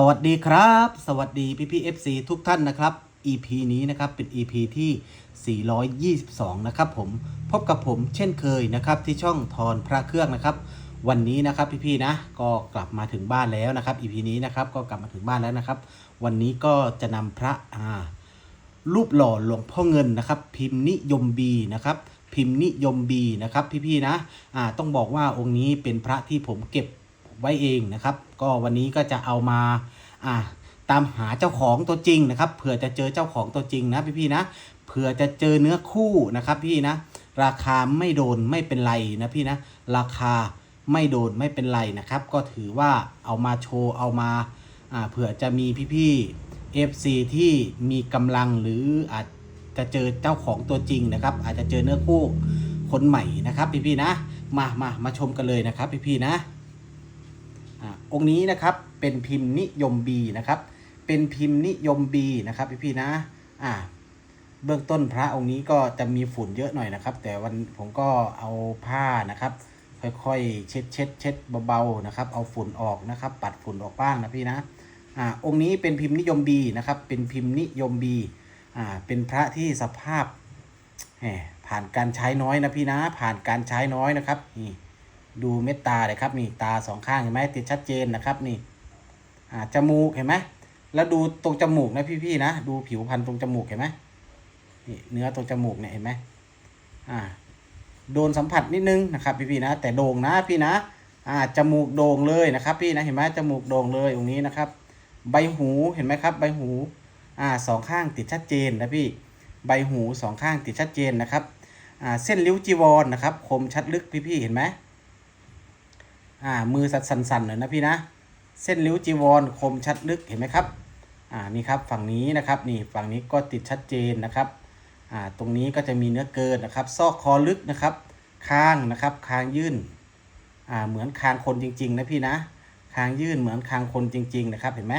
สวัสดีครับ สวัสดีพี่พี่ FC ทุกท่านนะครับ EP นี้นะครับเป็น EP ที่ 422 นะครับผมพบกับผมเช่นเคยนะครับที่ช่องทอนพระเครื่องนะครับ วันนี้นะครับพี่พี่นะก็กลับมาถึงบ้านแล้วนะครับ EP นี้นะครับก็กลับมาถึงบ้านแล้วนะครับ วันนี้ก็จะนำพระอ่ารูปหล่อหลวงพ่อเงินนะครับ พิมพ์นิยมบีนะครับพิมพ์นิยมบีนะครับพี่ๆนะอ่าต้องบอกว่าองค์นี้เป็นพระที่ผมเก็บ ไว้เองนะครับ ก็วันนี้ก็จะเอามาอ่าตามหาเจ้าของตัวจริงนะครับเผื่อจะเจอเจ้าของตัวจริงนะพี่ๆนะเผื่อจะเจอเนื้อคู่นะครับพี่นะ ราคาไม่โดนไม่เป็นไรนะพี่นะ ราคาไม่โดนไม่เป็นไรนะครับ ก็ถือว่าเอามาโชว์เอามาอ่าเผื่อจะมีพี่ๆ FC ที่มีกำลังหรืออาจจะเจอเจ้าของตัวจริงนะครับ อาจจะเจอเนื้อคู่คนใหม่นะครับพี่ๆนะ มามามาชมกันเลยนะครับพี่ๆนะ องค์นี้นะครับเป็นพิมพ์นิยมบีนะครับเป็นพิมพ์นิยมบีนะครับพี่ๆนะอ่าเบื้องต้นพระองค์นี้ก็จะมีฝุ่นเยอะหน่อยนะครับ แต่วันผมก็เอาผ้านะครับ ค่อยๆ เช็ดเช็ดเช็ดเบาๆนะครับ เอาฝุ่นออกนะครับ ปัดฝุ่นออกบ้างนะพี่นะอ่าองค์นี้เป็นพิมพ์นิยมบีนะครับ เป็นพิมพ์นิยมบีอ่าเป็นพระที่สภาพแหมผ่านการใช้น้อยนะพี่นะ ผ่านการใช้น้อยนะครับนี่ ดูเม็ดตาเลยครับนี่ตาสองข้างเห็นไหมติดชัดเจนนะครับนี่อ่าจมูกเห็นไหมแล้วดูตรงจมูกนะพี่ๆนะดูผิวพรรณตรงจมูกเห็นไหมนี่เนื้อตรงจมูกเนี่ยเห็นไหมอ่าโดนสัมผัสนิดนึงนะครับพี่พี่ๆนะ แต่โด่งนะพี่นะอ่าจมูกโด่งเลยนะครับ พี่นะเห็นไหมจมูกโด่งเลยตรงนี้นะครับ ใบหูเห็นไหมครับ ใบหูอ่าสองข้างติดชัดเจนนะพี่ใบหูสองข้างติดชัดเจนนะครับอ่าเส้นริ้วจีวรนะครับ คมชัดลึกพี่พี่ๆเห็นไหม อ่ามือสั่นๆหน่อยนะพี่นะ เส้นริ้วจีวรคมชัดลึกเห็นไหมครับอ่านี่ครับฝั่งนี้นะครับนี่ฝั่งนี้ก็ติดชัดเจนนะครับอ่าตรงนี้ก็จะมีเนื้อเกินนะครับ ซอกคอลึกนะครับคางนะครับคางยื่นอ่าเหมือนคางคนจริง ๆ นะพี่นะคางยื่นเหมือนคางคนจริง ๆ นะครับเห็นไหม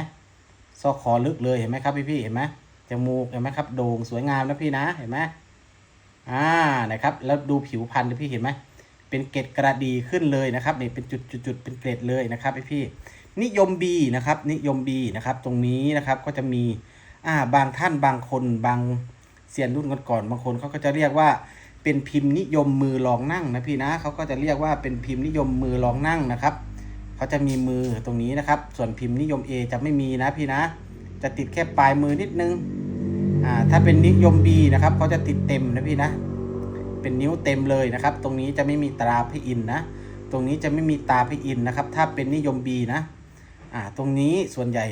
ซอกคอลึกเลยเห็นไหมครับพี่พี่ๆเห็นไหมจมูกเห็นไหมครับโด่งสวยงามนะพี่นะเห็นไหมอ่านะครับแล้วดูผิวพรรณนะพี่เห็นไหม เป็นเกล็ดกระดีขึ้นเลยนะครับนี่เป็นจุดๆเป็นเกล็ดเลยนะครับพี่พี่นิยมบีนะครับนิยมบีนะครับตรงนี้นะครับก็จะมีอ่าบางท่านบางคนบางเซียนรุ่นก่อนๆบางคนเขาก็จะเรียกว่าเป็นพิมพ์นิยมมือรองนั่งนะพี่นะเขาก็จะเรียกว่าเป็นพิมพ์นิยมมือรองนั่งนะครับเขาจะมีมือตรงนี้นะครับ ส่วนพิมพ์นิยม A จะไม่มีนะพี่นะ จะติดแค่ปลายมือนิดนึงอ่าถ้าเป็นนิยม B นะครับเขาจะติดเต็มนะพี่นะ เป็นนิ้วเต็มเลยนะครับ ตรงนี้จะไม่มีตราพระอินทร์นะ ตรงนี้จะไม่มีตาพระอินทร์นะครับ ถ้าเป็นนิยม B นะอ่าตรงนี้ส่วนใหญ่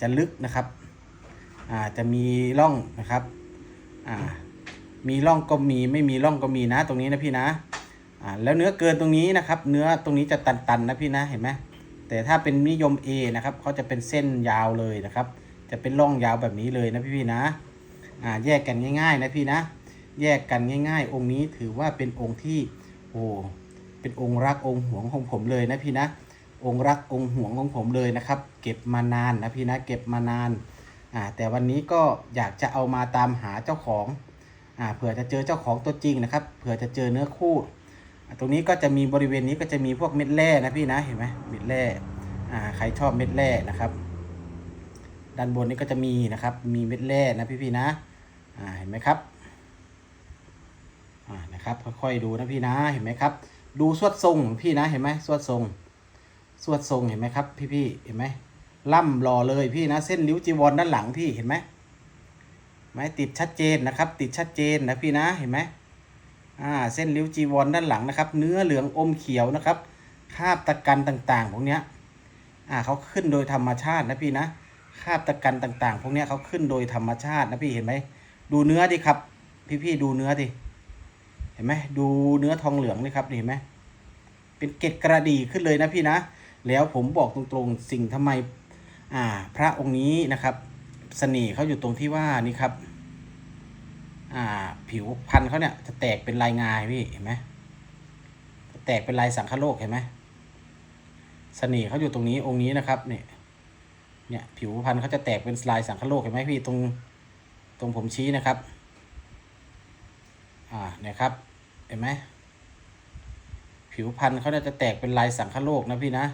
จะลึกนะครับอ่าจะมีร่องนะครับอ่ามีร่องก็มีไม่มีร่องก็มีนะ ตรงนี้นะพี่นะอ่าแล้วเนื้อเกินตรงนี้นะครับ เนื้อตรงนี้จะตันๆนะพี่นะเห็นไหมแต่ถ้าเป็นนิยม A นะครับเขาจะเป็นเส้นยาวเลยนะครับ จะเป็นร่องยาวแบบนี้เลยนะพี่พี่ๆนะอ่าแยกกันง่าย ๆ นะพี่นะ แยกกันง่าย ๆ องค์นี้ถือว่าเป็นองค์ที่โอ้เป็นองค์รักองค์หวงของผมเลยนะพี่นะ องค์รักองค์หวงของผมเลยนะครับ เก็บมานานนะพี่นะเก็บมานานอ่าแต่วันนี้ก็อยากจะเอามาตามหาเจ้าของอ่าเผื่อจะเจอเจ้าของตัวจริงนะครับเผื่อจะเจอเนื้อคู่ ตรงนี้ก็จะมีบริเวณนี้ก็จะมีพวกเม็ดแร่นะพี่นะเห็นไหมเม็ดแร่อ่าใครชอบเม็ดแร่นะครับ ด้านบนนี้ก็จะมีนะครับมีเม็ดแร่นะพี่พี่ๆนะอ่าเห็นไหมครับ นะครับค่อยๆดูนะพี่นะเห็นไหมครับ ดูสวดทรงของพี่นะเห็นไหมสวดทรง สวดทรงเห็นไหมครับ พี่ๆเห็นไหมล่ำรอเลยพี่นะเส้นริ้วจีวรด้านหลังพี่เห็นไหมไหมติดชัดเจนนะครับ ติดชัดเจนนะพี่นะเห็นไหมอ่าเส้นริ้วจีวรด้านหลังนะครับ เนื้อเหลืองอมเขียวนะครับคาบตะกันต่างๆพวกเนี้ยอ่าเขาขึ้นโดยธรรมชาตินะพี่นะคาบตะกันต่างๆ พวกเนี้ยเขาขึ้นโดยธรรมชาตินะพี่เห็นไหมดูเนื้อดิครับ พี่ๆดูเนื้อดิ ห็นไหมดูเนื้อทองเหลืองนี่ครับนี่เห็นไหมเป็นเกล็ดกระดีขึ้นเลยนะพี่นะ แล้วผมบอกตรงๆสิ่งทำไมอ่า พระองค์นี้นะครับเสน่ห์เขาอยู่ตรงที่ว่านี่ครับ อ่า ผิวพันธุ์เขาเนี่ย จะแตกเป็นลายงายพี่เห็นไหมจะแตกเป็นลายสังคโลกเห็นไหมเสน่ห์เขาอยู่ตรงนี้องค์นี้นะครับเนี่ยเนี่ย ผิวพันธุ์เขาจะแตกเป็นลายสังคโลกเห็นไหมพี่ตรงตรงผมชี้นะครับ อ่าเนี่ยครับ เห็นไหม ผิวพันธุ์เขาจะแตกเป็นลายสังคโลกนะพี่นะ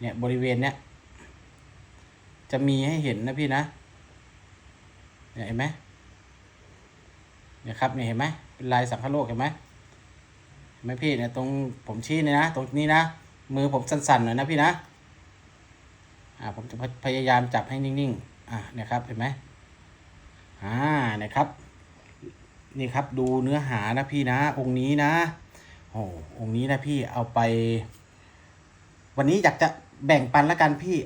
เนี่ยบริเวณเนี้ยจะมีให้เห็นนะพี่นะเนี่ยเห็นไหมเนี่ยครับเนี่ยเห็นไหมเป็นลายสังคโลกเห็นไหมเห็นไหมพี่เนี่ยตรงผมชี้เนี่ยนะ ตรงนี้นะ มือผมสั่นๆหน่อยนะพี่นะอ่าผมจะพยายามจับให้นิ่งๆอ่าเนี่ยครับเห็นไหมอ่าเนี่ยครับ นี่ครับดูเนื้อหานะพี่นะ องค์นี้นะโอ้องค์นี้นะพี่เอาไป วันนี้อยากจะแบ่งปันละกันพี่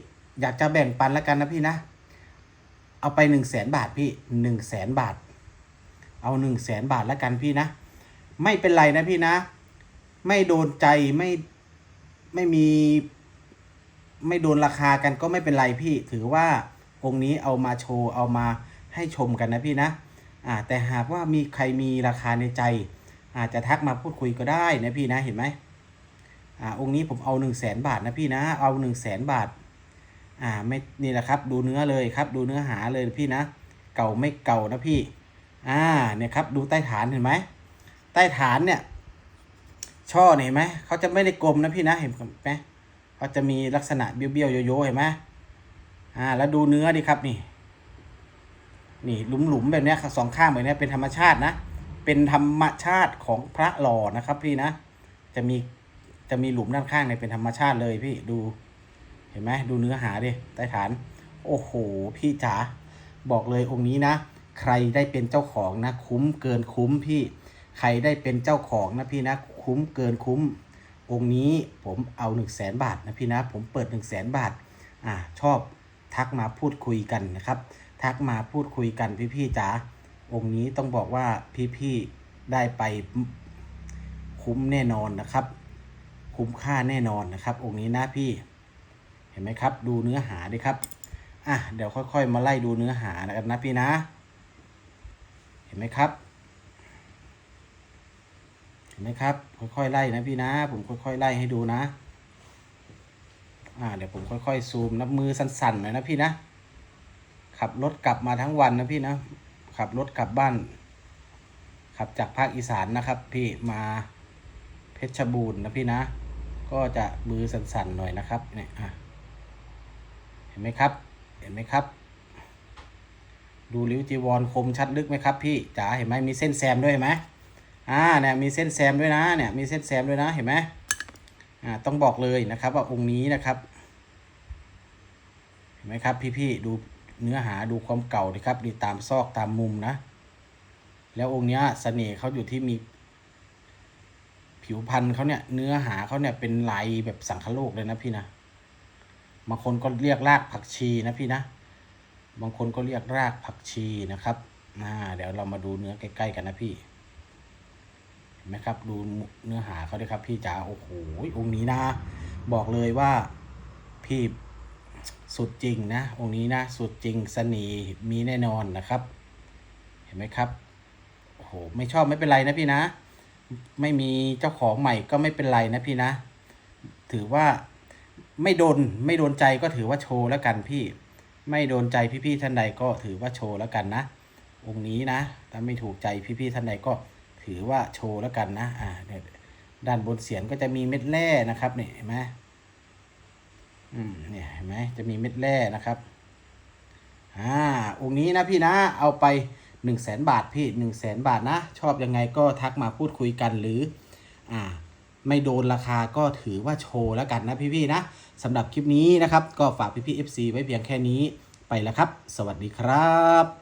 อยากจะแบ่งปันละกันนะพี่นะ เอาไปหนึ่งแสนบาทพี่หนึ่งแสนบาท เอาหนึ่งแสนบาทละกันพี่นะ ไม่เป็นไรนะพี่นะ ไม่โดนใจไม่ไม่มี ไม่โดนราคากันก็ไม่เป็นไรพี่ ถือว่าองค์นี้เอามาโชว์เอามาให้ชมกันนะพี่นะ แต่หากว่ามีใครมีราคาในใจ อาจจะทักมาพูดคุยก็ได้นะพี่นะเห็นไหมอ่าองค์นี้ผมเอา1นึ่งแสนบาทนะพี่นะเอา1นึ่งแสนบาทอ่าไม่นี่แหละครับดูเนื้อเลยครับ ดูเนื้อหาเลยพี่นะ เก่าไม่เก่านะพี่อ่าเนี่ยครับดูใต้ฐานเห็นไหมใต้ฐานเนี่ย ช่อเห็นไหมเขาจะไม่ได้กลมนะพี่นะเห็นไหมเขาจะมีลักษณะเบี้ยวๆโยๆเห็นไหมอ่าแล้วดูเนื้อดิครับนี่ นี่หลุมๆแบบเนี้ยสองข้างแบบเนี้ยเป็นธรรมชาตินะ เป็นธรรมชาติของพระหล่อนะครับพี่นะ จะมีจะมีหลุมด้านข้างเนี่ยเป็นธรรมชาติเลยพี่ดู เห็นไหมดูเนื้อหาดิใต้ฐาน โอ้โห พี่จ๋าบอกเลยองค์นี้นะ ใครได้เป็นเจ้าของนะ คุ้มเกินคุ้มพี่ ใครได้เป็นเจ้าของนะพี่นะ คุ้มเกินคุ้ม องค์นี้ผมเอา1 0 0 0 0แสนบาทนะพี่นะ ผมเปิด1 0 0 0 0แสนบาท อ่าชอบทักมาพูดคุยกันนะครับ ทักมาพูดคุยกันพี่ๆจ๋าองค์นี้ต้องบอกว่าพี่ๆได้ไปคุ้มแน่นอนนะครับ คุ้มค่าแน่นอนนะครับ องค์นี้นะพี่ เห็นไหมครับ ดูเนื้อหาดิครับอะเดี๋ยวค่อยๆ มาไล่ดูเนื้อหากันนะพี่นะ เห็นไหมครับเห็นไหมครับ ค่อยๆไล่นะพี่นะ ผมค่อยๆไล่ให้ดูนะอ่าเดี๋ยวผมค่อยๆซูมนับมือสั่นๆหน่อยนะพี่นะ ขับรถกลับมาทั้งวันนะพี่นะขับรถกลับบ้าน ขับจากภาคอีสานนะครับ พี่มาเพชรบูรณ์นะพี่นะ ก็จะมือสั่นๆหน่อยนะครับเนี่ยเห็นไหมครับ เห็นไหมครับ ดูริ้วจีวรคมชัดลึกไหมครับ พี่จ๋าเห็นไหมมีเส้นแซมด้วยไหมอ่าเนี่ยมีเส้นแซมด้วยนะเนี่ยมีเส้นแซมด้วยนะเห็นไหมอ่าต้องบอกเลยนะครับ ว่าองค์นี้นะครับ เห็นไหมครับ พี่ๆดู เนื้อหาดูความเก่าดิครับดีตามซอกตามมุมนะ แล้วองค์เนี้ยเสน่ห์เขาอยู่ที่มี ผิวพันธุ์เขาเนี่ย เนื้อหาเขาเนี่ยเป็นลายแบบสังคโลกเลยนะพี่นะบางคนก็เรียกรากผักชีนะพี่นะ บางคนก็เรียกรากผักชีนะครับอ่าเดี๋ยวเรามาดูเนื้อใกล้ๆกันนะพี่เห็นไหมครับ ดูเนื้อหาเขาด้วยครับ พี่จ๋าโอ้โหองค์นี้นะ บอกเลยว่าพี่ สุดจริงนะ องค์นี้นะ สุดจริงสนีมีแน่นอนนะครับ เห็นไหมครับโอ้โหไม่ชอบไม่เป็นไรนะพี่นะ ไม่มีเจ้าของใหม่ก็ไม่เป็นไรนะพี่นะ ถือว่าไม่โดนไม่โดนใจก็ถือว่าโชว์แล้วกันพี่ ไม่โดนใจพี่ๆท่านใดก็ถือว่าโชว์แล้วกันนะ องค์นี้นะ ถ้าไม่ถูกใจพี่ๆท่านใดก็ถือว่าโชว์แล้วกันนะ อ่าเนี่ยด้านบนเสียนก็จะมีเม็ดแร่นะครับเนี่ยเห็นไหม อืมเนี่ยเห็นไหมจะมีเม็ดแร่นะครับอ่าองค์นี้นะพี่นะเอาไปหนึ่งแสนบาทพี่หนึ่งแสนบาทนะ ชอบยังไงก็ทักมาพูดคุยกันหรือ อ่า ไม่โดนราคาก็ถือว่าโชว์แล้วกันนะพี่ๆนะสำหรับคลิปนี้นะครับ ก็ฝากพี่ๆ FC ไว้เพียงแค่นี้ไปแล้วครับ สวัสดีครับ